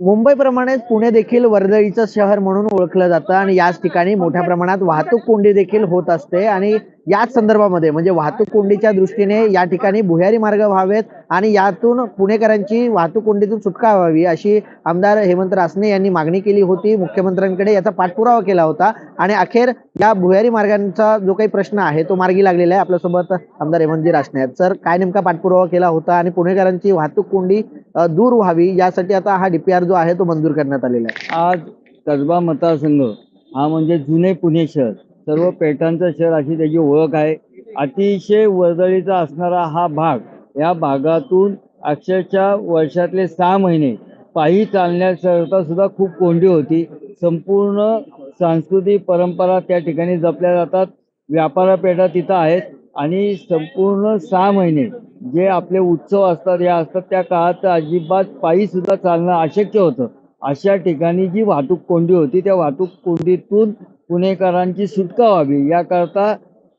मुंबईप्रमाणेच पुणे देखील वर्दळीचं शहर म्हणून ओळखलं जातं आणि याच ठिकाणी मोठ्या प्रमाणात वाहतूक कोंडी देखील होत असते. आणि याच संदर्भामध्ये म्हणजे वाहतूक कोंडीच्या दृष्टीने या ठिकाणी भुयारी मार्ग व्हावेत आणि यातून पुणेकरांची वाहतूक कोंडीतून सुटका व्हावी अशी आमदार हेमंत रासने यांनी मागणी केली होती. मुख्यमंत्र्यांकडे याचा पाठपुरावा केला होता. आणि अखेर या भुयारी मार्गांचा जो काही प्रश्न आहे तो मार्गी लागलेला आहे. आपल्यासोबत आमदार हेमंतजी रासने आहेत. सर काय नेमका पाठपुरावा केला होता आणि पुणेकरांची वाहतूक कोंडी दूर व्हावी यासाठी आता हा डीपीआर जो आहे तो मंजूर करण्यात आलेला आहे. आज कसबा मतदारसंघ हा म्हणजे जुने पुणे शहर. सर्व पेठांचं शहर अशी त्याची ओळख आहे. अतिशय वर्दळीचा असणारा हा भाग या भागातून अक्षरशः वर्षातले सहा महिने पायी चालण्याकरता सुद्धा खूप कोंडी होती. संपूर्ण सांस्कृतिक परंपरा त्या ठिकाणी जपल्या जातात. व्यापारापेठा तिथं आहेत. आणि संपूर्ण सहा महिने जे आपले उत्सव असतात या असतात त्या काळात अजिबात पायी सुद्धा चालणं अशक्य होतं. अशा ठिकाणी जी वाहतूक कोंडी होती त्या वाहतूक कोंडीतून पुणेकरांची सुटका व्हावी याकरता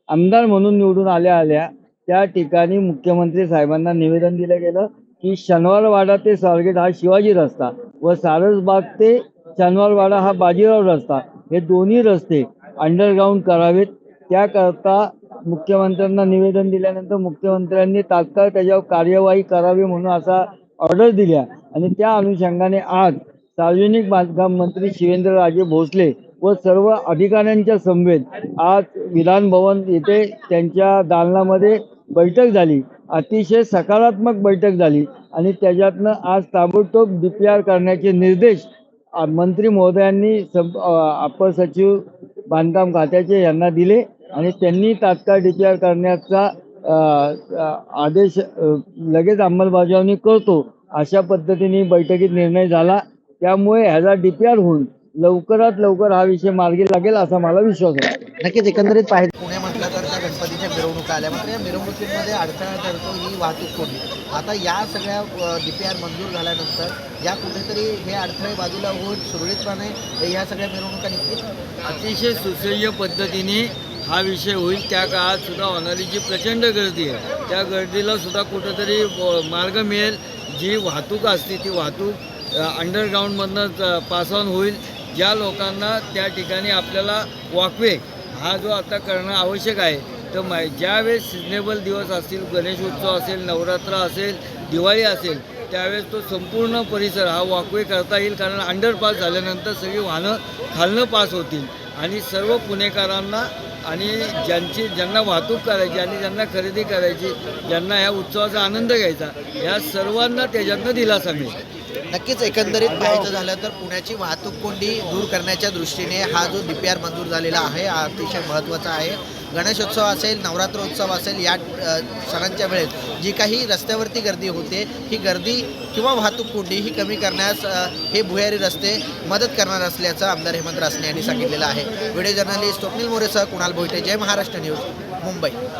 आमदार म्हणून निवडून आल्या आल्या त्या ठिकाणी मुख्यमंत्री साहेबांना निवेदन दिलं गेलं की शनिवारवाडा ते स्वारगेट हा शिवाजी रस्ता व सारसबाग ते शनिवारवाडा हा बाजीराव रस्ता हे दोन्ही रस्ते अंडरग्राऊंड करावेत. त्याकरता मुख्यमंत्र्यांना निवेदन दिल्यानंतर मुख्यमंत्र्यांनी तात्काळ त्याच्यावर कार्यवाही करावी म्हणून असा ऑर्डर दिल्या. आणि त्या अनुषंगाने आज सार्वजनिक बांधकाम मंत्री शिवेंद्रराजे भोसले व सर्व अधिकाऱ्यांच्या समवेत आज विधानभवन येथे त्यांच्या दालनामध्ये बैठक झाली. अतिशय सकारात्मक बैठक झाली आणि त्याच्यातनं आज ताबडतोब डी पी आर करण्याचे निर्देश मंत्री महोदयांनी सब अपर सचिव बांधकाम खात्याचे यांना दिले आणि त्यांनी तात्काळ डी पी आर करण्याचा आदेश लगेच अंमलबजावणी करतो अशा पद्धतीने बैठकीत निर्णय झाला. त्यामुळे ह्याचा डी पी आर होऊन लवकरात लवकर हा विषय मार्गी लागेल असा मला विश्वास आहे. नक्कीच एकंदरीत पाहिजे न करता गणपतीच्या मिरवणुका आल्या. मात्र या मिरवणुकीमध्ये अडथळा ठरतो ही वाहतूक कोंडी. आता या सगळ्या डीपीआर मंजूर झाल्यानंतर या कुठेतरी हे अडथळे बाजूला होऊन सुरळीतपणे ह्या सगळ्या मिरवणुका निघतील? अतिशय सुसह्य पद्धतीने हा विषय होईल. त्या काळात सुद्धा होणारी जी प्रचंड गर्दी आहे. त्या गर्दीला सुद्धा कुठंतरी मार्ग मिळेल. जी वाहतूक असते ती वाहतूक अंडरग्राऊंडमधनं पास ऑन होईल. ज्या लोकांना त्या ठिकाणी आपल्याला वॉकवे हा जो आता करणं आवश्यक आहे तर मा ज्यावेळेस सिजनेबल दिवस असतील गणेश उत्सव असेल नवरात्र असेल दिवाळी असेल त्यावेळेस तो संपूर्ण परिसर हा वॉकवे करता येईल. कारण अंडरपास झाल्यानंतर सगळी वाहनं खालनं पास होतील. आणि सर्व पुणेकरांना आणि ज्यांची ज्यांना वाहतूक करायची आणि ज्यांना खरेदी करायची ज्यांना ह्या उत्सवाचा आनंद घ्यायचा या सर्वांना त्याच्यातनं दिलासा मिळेल. नक्कीच एकंदरीत पाहायचं झालं तर पुण्याची वाहतूक कोंडी दूर करण्याच्या दृष्टीने हा जो डीपीआर मंजूर झालेला आहे हा अतिशय महत्त्वाचा आहे. गणेशोत्सव असेल नवरात्रोत्सव असेल या सणांच्या वेळेस जी काही रस्त्यावरती गर्दी होते ही गर्दी किंवा वाहतूक कोंडी ही कमी करण्यास हे भुयारी रस्ते मदत करणार असल्याचं आमदार हेमंत रासने यांनी सांगितलेलं आहे. व्हिडिओ जर्नलिस्ट स्वप्नील मोरेसह कुणाल भोईटे जय महाराष्ट्र न्यूज मुंबई.